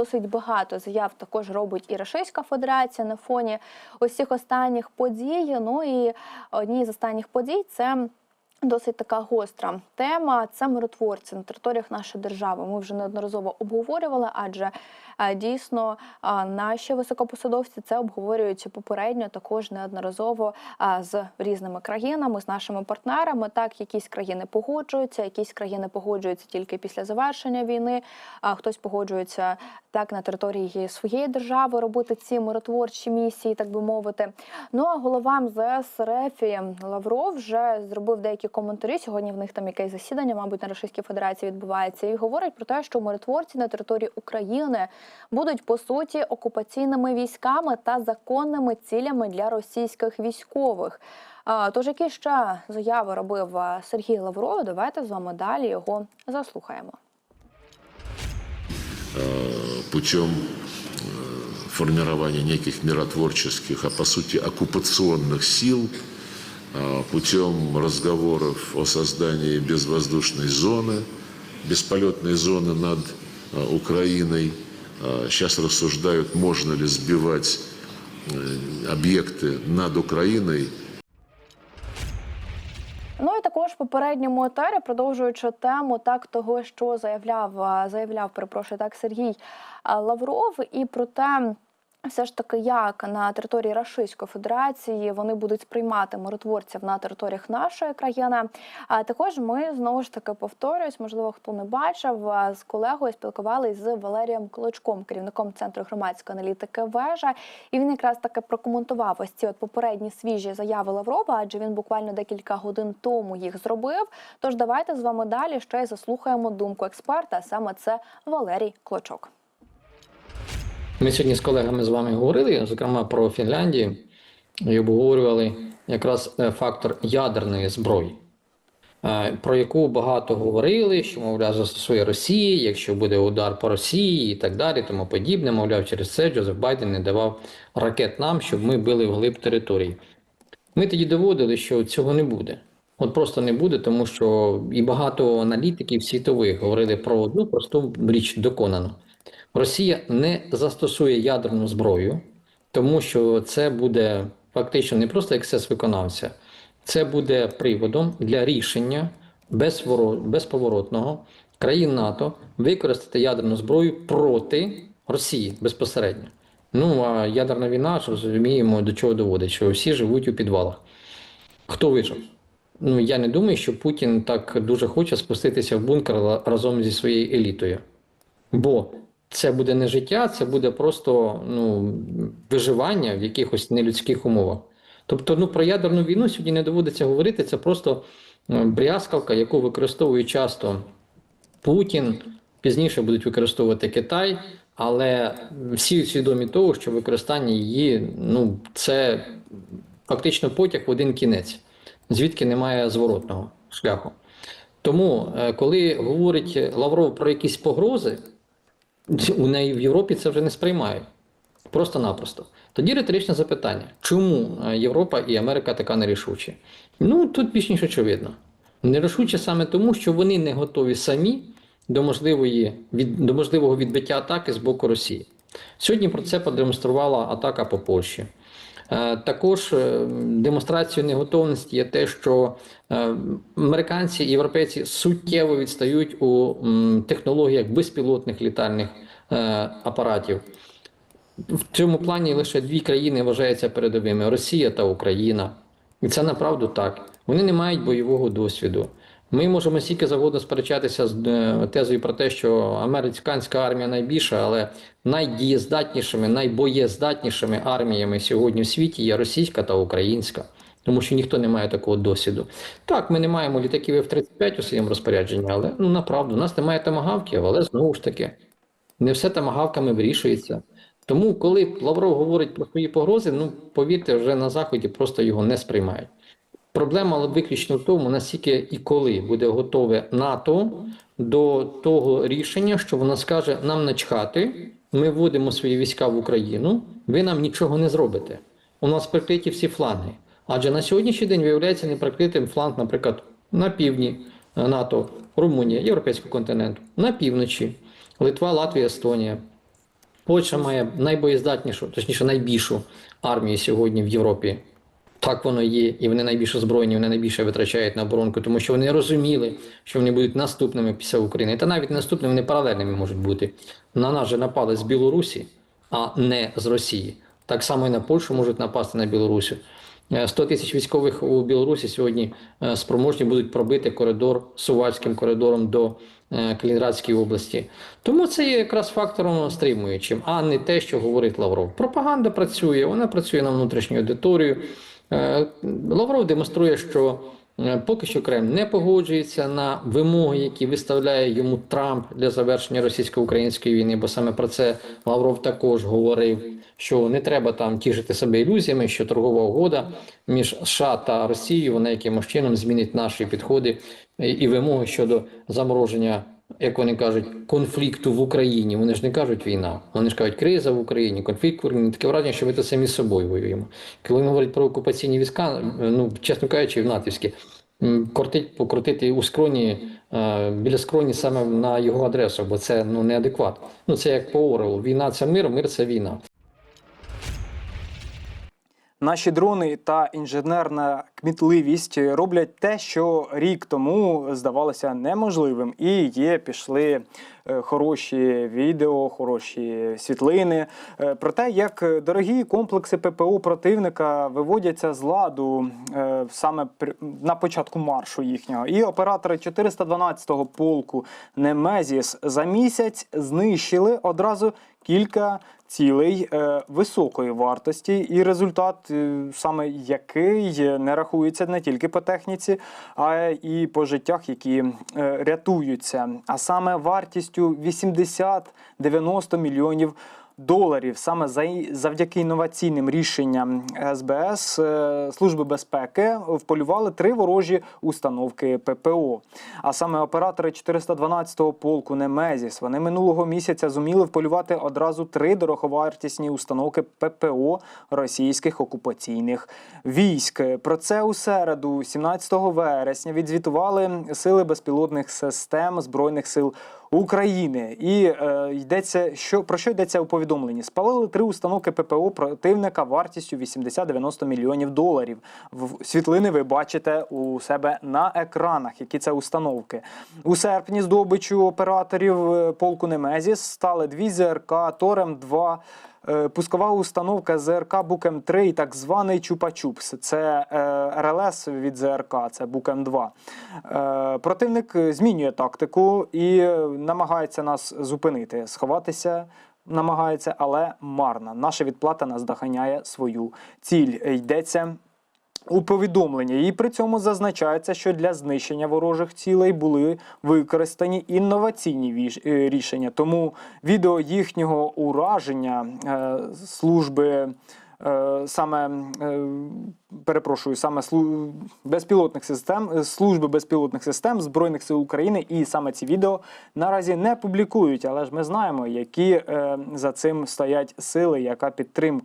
Досить багато заяв також робить і Рашистська Федерація на фоні цих останніх подій. Ну і одні з останніх подій це. Досить така гостра тема. Це миротворці на територіях нашої держави. Ми вже неодноразово обговорювали, адже е, дійсно е, наші високопосадовці це обговорюють попередньо також неодноразово е, з різними країнами, з нашими партнерами. Так, якісь країни погоджуються, якісь країни погоджуються тільки після завершення війни. А хтось погоджується так на території своєї держави робити ці миротворчі місії, так би мовити. Ну а голова МЗС РФ Лавров вже зробив деякі коментарі. Сьогодні в них там якесь засідання, мабуть, на Російській Федерації відбувається, і говорить про те, що миротворці на території України будуть по суті окупаційними військами та законними цілями для російських військових. А, Тож які ще заяви робив а, Сергій Лавров? Давайте з вами далі його заслухаємо. путем э, формирования неких миротворческих, а по сути оккупационных сил, э, путем разговоров о создании безвоздушной зоны, бесполетной зоны над э, Украиной. Сейчас рассуждают, можно ли сбивать э, объекты над Украиной Ну і також в попередньому етері, продовжуючи тему так того, що заявляв а, заявляв, перепрошую, так Сергій а, Лавров, і про те. Все ж таки, як на території Російської Федерації вони будуть сприймати миротворців на територіях нашої країни. А також ми знову ж таки повторюсь, можливо, хто не бачив, з колегою спілкувалися з Валерієм Клочком, керівником центру громадської аналітики Вежа. І він якраз таки прокоментував ось ці от попередні свіжі заяви Лаврова, адже він буквально декілька годин тому їх зробив. Тож давайте з вами далі ще й заслухаємо думку експерта. Саме це Валерій Клочок. Ми сьогодні з колегами з вами говорили, зокрема про Фінляндію, і обговорювали якраз е, фактор ядерної зброї, е, про яку багато говорили, що, мовляв, застосує Росія, якщо буде удар по Росії і так далі, тому подібне. Мовляв, через це Джозеф Байден не давав ракет нам, щоб ми били вглиб території. Ми тоді доводили, що цього не буде. От просто не буде, тому що і багато аналітиків світових говорили про одну просту річ доконану. Росія не застосує ядерну зброю, тому що це буде фактично не просто ексцес виконавця, це буде приводом для рішення безповоротного країн НАТО використати ядерну зброю проти Росії безпосередньо. Ну а ядерна війна, ж розуміємо, до чого доводить, що всі живуть у підвалах. Хто вижив? Ну я не думаю, що Путін так дуже хоче спуститися в бункер разом зі своєю елітою. Бо це буде не життя, це буде просто ну, виживання в якихось нелюдських умовах. Тобто, ну про ядерну війну сьогодні не доводиться говорити. Це просто е, брязкалка, яку використовує часто Путін, пізніше будуть використовувати Китай, але всі свідомі того, що використання її ну це фактично потяг в один кінець, звідки немає зворотного шляху. Тому, е, коли говорить Лавров про якісь погрози, у неї в Європі це вже не сприймають. Просто-напросто. Тоді риторичне запитання: чому е, Європа і Америка така нерішучі? Ну тут більш ніж очевидно. Нерішучі саме тому, що вони не готові самі до, можливої, від, до можливого відбиття атаки з боку Росії. Сьогодні про це продемонструвала атака по Польщі. Е, Також е, демонстрацією неготовності є те, що е, американці і європейці суттєво відстають у технологіях безпілотних літальних апаратів. В цьому плані лише дві країни вважаються передовими: Росія та Україна. І це направду так. Вони не мають бойового досвіду. Ми можемо стільки завгодно сперечатися з е, тезою про те, що американська армія найбільша, але найдієздатнішими, найбоєздатнішими арміями сьогодні в світі є російська та українська, тому що ніхто не має такого досвіду. Так, ми не маємо літаків F-35 у своєму розпорядженні, але ну направду, у нас немає томагавків, але знову ж таки, не все томагавками вирішується. Тому, коли Лавров говорить про свої погрози, ну повірте, вже на заході просто його не сприймають. Проблема виключно в тому, наскільки і коли буде готове НАТО до того рішення, що вона скаже: нам начхати, ми вводимо свої війська в Україну, ви нам нічого не зробите. У нас прикриті всі фланги. Адже на сьогоднішній день виявляється неприкритим фланг, наприклад, на півдні е, НАТО, Румунія, Європейського континенту, на півночі, Литва, Латвія, Естонія. Польща має найбоєздатнішу, точніше, найбільшу армію сьогодні в Європі. Так воно є, і вони найбільше збройні, вони найбільше витрачають на оборонку, тому що вони розуміли, що вони будуть наступними після України. Та навіть наступними вони паралельними можуть бути. На нас же напали з Білорусі, а не з Росії. Так само і на Польщу можуть напасти на Білорусі. Е, 100 тисяч військових у Білорусі сьогодні е, спроможні будуть пробити коридор сувальським коридором до е, Калінінградської області. Тому це є якраз фактором стримуючим, а не те, що говорить Лавров. Пропаганда працює, вона працює на внутрішню аудиторію. Е, Лавров демонструє, що е, поки що Кремль не погоджується на вимоги, які виставляє йому Трамп для завершення російсько-української війни, бо саме про це Лавров також говорив. Що не треба там тішити себе ілюзіями, що торгова угода між США та Росією вона якимось чином змінить наші підходи і і вимоги щодо замороження, як вони кажуть, конфлікту в Україні. Вони ж не кажуть війна, вони ж кажуть криза в Україні, конфлікт в Україні. Таке враження, що ми то самі з собою воюємо. Коли вони говорять про окупаційні війська, ну чесно кажучи, в натівські. Кортить, покрутити у скроні е, біля скроні саме на його адресу, бо це ну неадекват. Ну це як по Орелу. Війна це мир, мир це війна. Наші дрони та інженерна кмітливість роблять те, що рік тому здавалося неможливим, і є пішли е, хороші відео, хороші світлини е, про те, як дорогі комплекси ППО противника виводяться з ладу е, саме на початку маршу їхнього. І оператори 412-го полку Немезіс за місяць знищили одразу кілька цілей е, високої вартості, і результат, е, саме який не рахується не тільки по техніці, а і по життях, які е, рятуються. А саме вартістю 80-90 мільйонів. Доларів саме за завдяки інноваційним рішенням СБС е, Служби безпеки вполювали три ворожі установки ППО. А саме оператори 412-го полку Немезіс вони минулого місяця зуміли вполювати одразу три дороговартісні установки ППО російських окупаційних військ. Про це у середу, 17 вересня, відзвітували сили безпілотних систем збройних сил. України і е, йдеться, що про що йдеться у повідомленні? Спалили три установки ППО противника вартістю 80-90 мільйонів доларів. В світлини ви бачите у себе на екранах, які це установки. У серпні здобичу операторів е, полку Немезіс стали дві ЗРК Торем 2 е, Пускова установка ЗРК Букем 3 і так званий Чупа-Чупс. Це е, РЛС від ЗРК, це Букем 2. Е, противник е, змінює тактику і е, намагається нас зупинити, сховатися. Намагається, але марно. Наша відплата наздоганяє свою ціль. Е, Йдеться у повідомленні. І при цьому зазначається, що для знищення ворожих цілей були використані інноваційні е, рішення. Тому відео їхнього ураження е, служби. е, Саме перепрошую, саме безпілотних систем служби безпілотних систем збройних сил України, і саме ці відео наразі не публікують. Але ж ми знаємо, які за цим стоять сили, яка підтримка